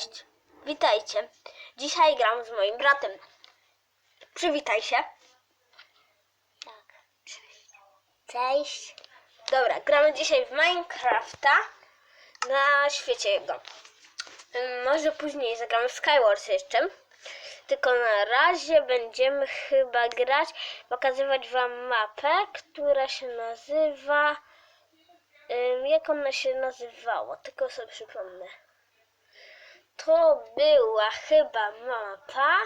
Cześć. Witajcie. Dzisiaj gram z moim bratem. Przywitaj się. Tak. Cześć. Dobra, gramy dzisiaj w Minecrafta na świecie jego. Ym, Może później zagramy w Skywars jeszcze. Tylko na razie będziemy chyba grać, pokazywać wam mapę, która się nazywa... Jak ona się nazywała? Tylko sobie przypomnę. To była chyba mapa,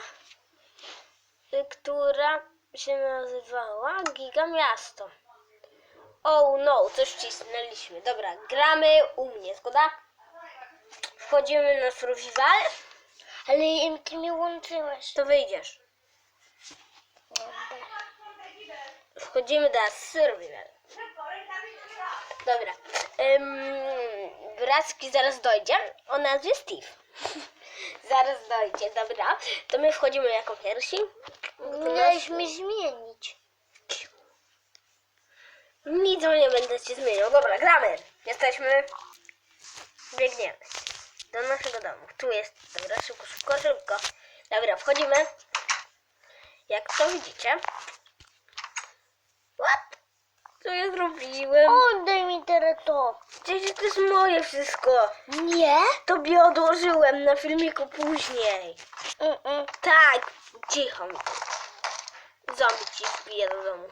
która się nazywała Giga Miasto. Oh no, coś wcisnęliśmy. Dobra, gramy u mnie, zgoda? Wchodzimy na survival, Ale im ty mi łączyłeś. to wyjdziesz. Wchodzimy do survival. Dobra. Ym, Bracki zaraz dojdzie. O nazwie Steve. Zaraz dojdzie, dobra. To my wchodzimy jako pierwsi. Miałeś mi zmienić. Nic nie będę ci zmieniał. Dobra, gramy. Jesteśmy. Biegniemy. Do naszego domu. Tu jest. Dobra, szybko, szybko, szybko. Dobra, wchodzimy. Jak to widzicie. Co ja zrobiłem? Oddaj mi teraz to. Przecież to jest moje wszystko. Nie? Tobie odłożyłem na filmiku później. Mm-mm. Tak, cicho. Zombie ci wbije do domu.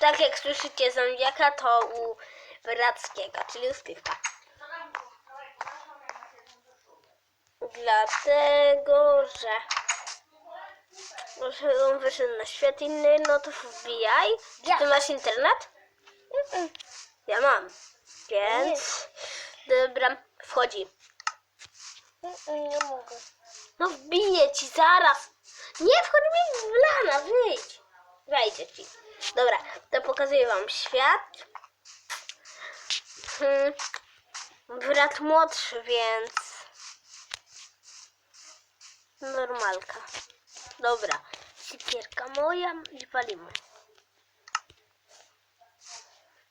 Tak jak słyszycie zombiaka, to u Brackiego, czyli u Stywka. Dlatego, że że on wyszedł na świat inny, no to wbijaj. Ja. Ty masz internet? Mm-mm. Ja mam. Więc, dobra, wchodzi. Mm-mm, Nie mogę. No wbiję ci zaraz. Nie wchodź mi w lana, wyjdź. Wejdzie ci. Dobra, to pokazuję wam świat. Hmm. Brat młodszy, więc normalka. Dobra, sikierka moja i palimy.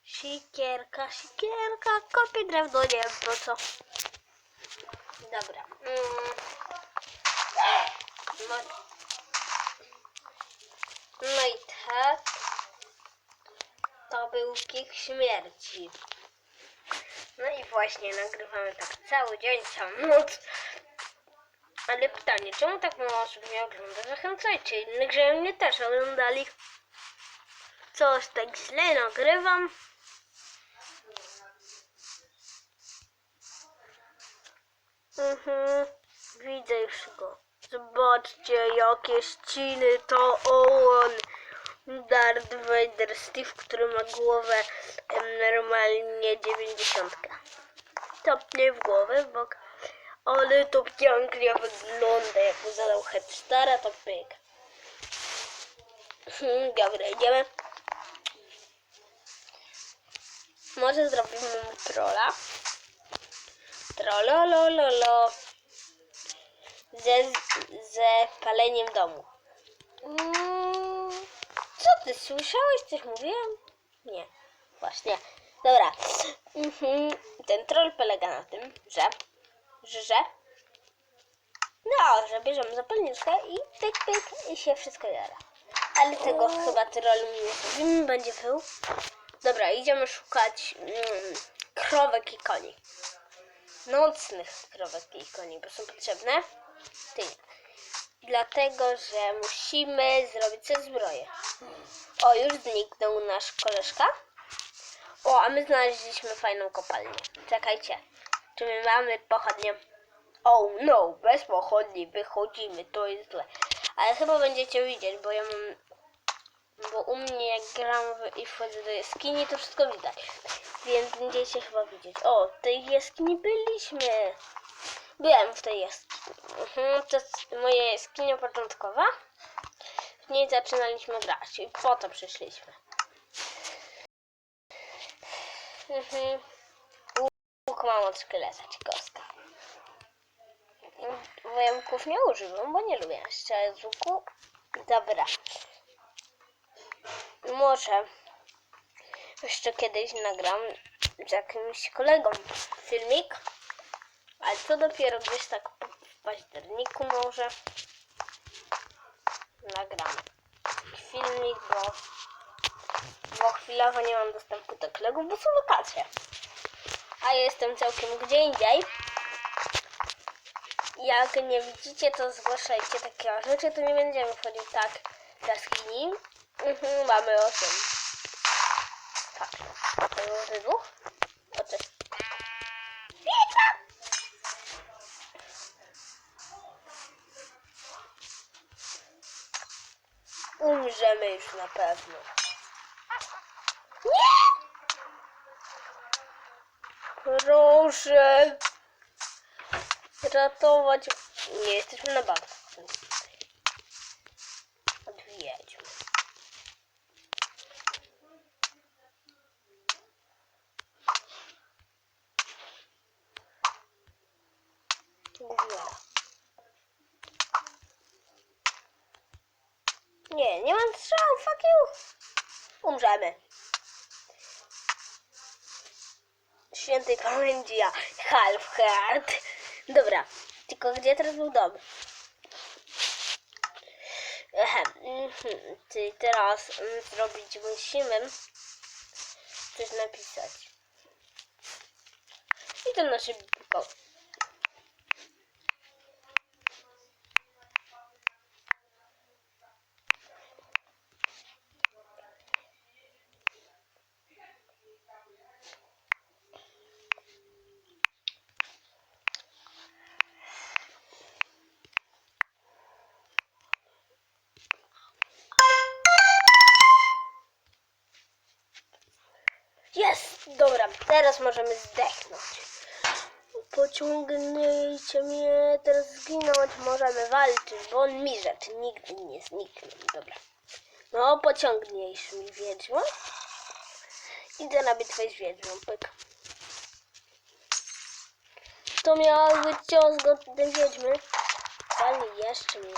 Sikierka, sikierka, kopię drewno, nie wiem po co. Dobra. Mm. No, no i tak. To był pik śmierci. No i właśnie nagrywamy tak cały dzień, całą noc. Ale pytanie, czemu tak mało osób mnie ogląda? Zachęcajcie innych, żeby mnie też oglądali. Coś tak źle nagrywam. Mhm, widzę już go. Zobaczcie, jakie ściny to on. Darth Vader Steve, który ma głowę normalnie 90. Topnie w głowę, w bok. Ale to pięknie wygląda, jak mu zadał headstara, to pyk. Hmm, Dobra, idziemy. Może zrobimy mu trolla. Trollolololo. Ze, ze paleniem domu. Mm, Co ty, słyszałeś coś mówiłem? Nie, właśnie. Dobra. Mhm. Ten troll polega na tym, że, że, no, że bierzemy zapalniczkę i pyk, pyk i się wszystko jara. Ale tego chyba trollu nie zrobimy, będzie pył. Dobra, idziemy szukać mm, krowek i koni. Nocnych krowek i koni, bo są potrzebne. Ty nie. Dlatego, że musimy zrobić sobie zbroję. O, już zniknął nasz koleżka. O, a my znaleźliśmy fajną kopalnię. Czekajcie. Czy my mamy pochodnię? Oh no, bez pochodni wychodzimy, to jest złe. Ale chyba będziecie widzieć, bo ja mam... Bo u mnie jak gram w, i wchodzę do jaskini, to wszystko widać. Więc będziecie chyba widzieć. O, w tej jaskini byliśmy. Byłem w tej jaskini. Mhm, to jest moja jaskinia początkowa. W niej zaczynaliśmy grać i po to przyszliśmy. Mhm. Łuk mam od szkieleta, ciekawska. Wojemków nie używam, bo nie lubię strzelać z łuku. Dobra. Może jeszcze kiedyś nagram z jakimś kolegą filmik Ale to dopiero gdzieś tak w październiku może nagram filmik, bo, bo chwilowo nie mam dostępu do kolegów, bo są wakacje. A jestem całkiem gdzie indziej. Jak nie widzicie, to zgłaszajcie takie rzeczy, to nie będziemy wchodzić tak w jaskini. Mhm, mamy 8. Tak. Może dwóch? O, cześć. Umrzemy już na pewno. Nie! Proszę ratować. Nie jesteśmy na bank. Odwiedźmy. Gówniara. Nie, nie mam strzału, fuck you. Umrzemy. Świętej pamięci ja, half heart. Dobra, tylko gdzie teraz był dom? Mhm, czyli teraz mm, zrobić musimy coś napisać. I to na szybko. Dobra, teraz możemy zdechnąć. Pociągnijcie mnie, teraz zginąć możemy walczyć, bo on mi rzeczy nigdy nie znikną. Dobra. No, pociągniesz mi wiedźmo. Idę na bitwę z wiedźmą, pyk. To miał być cios godny wiedźmy. Ale jeszcze mnie.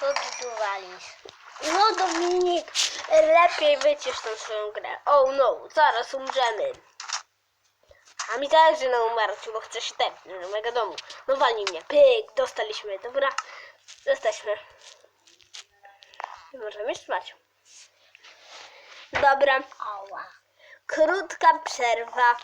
Ty tu? No Dominik, lepiej wycisz tą swoją grę. Oh no, zaraz umrzemy. A mi zależy na umarciu, bo chcę się tepnąć do mojego domu. No walnij mnie. Pyk, dostaliśmy, dobra? Jesteśmy. Możemy spać. Dobra. Krótka przerwa.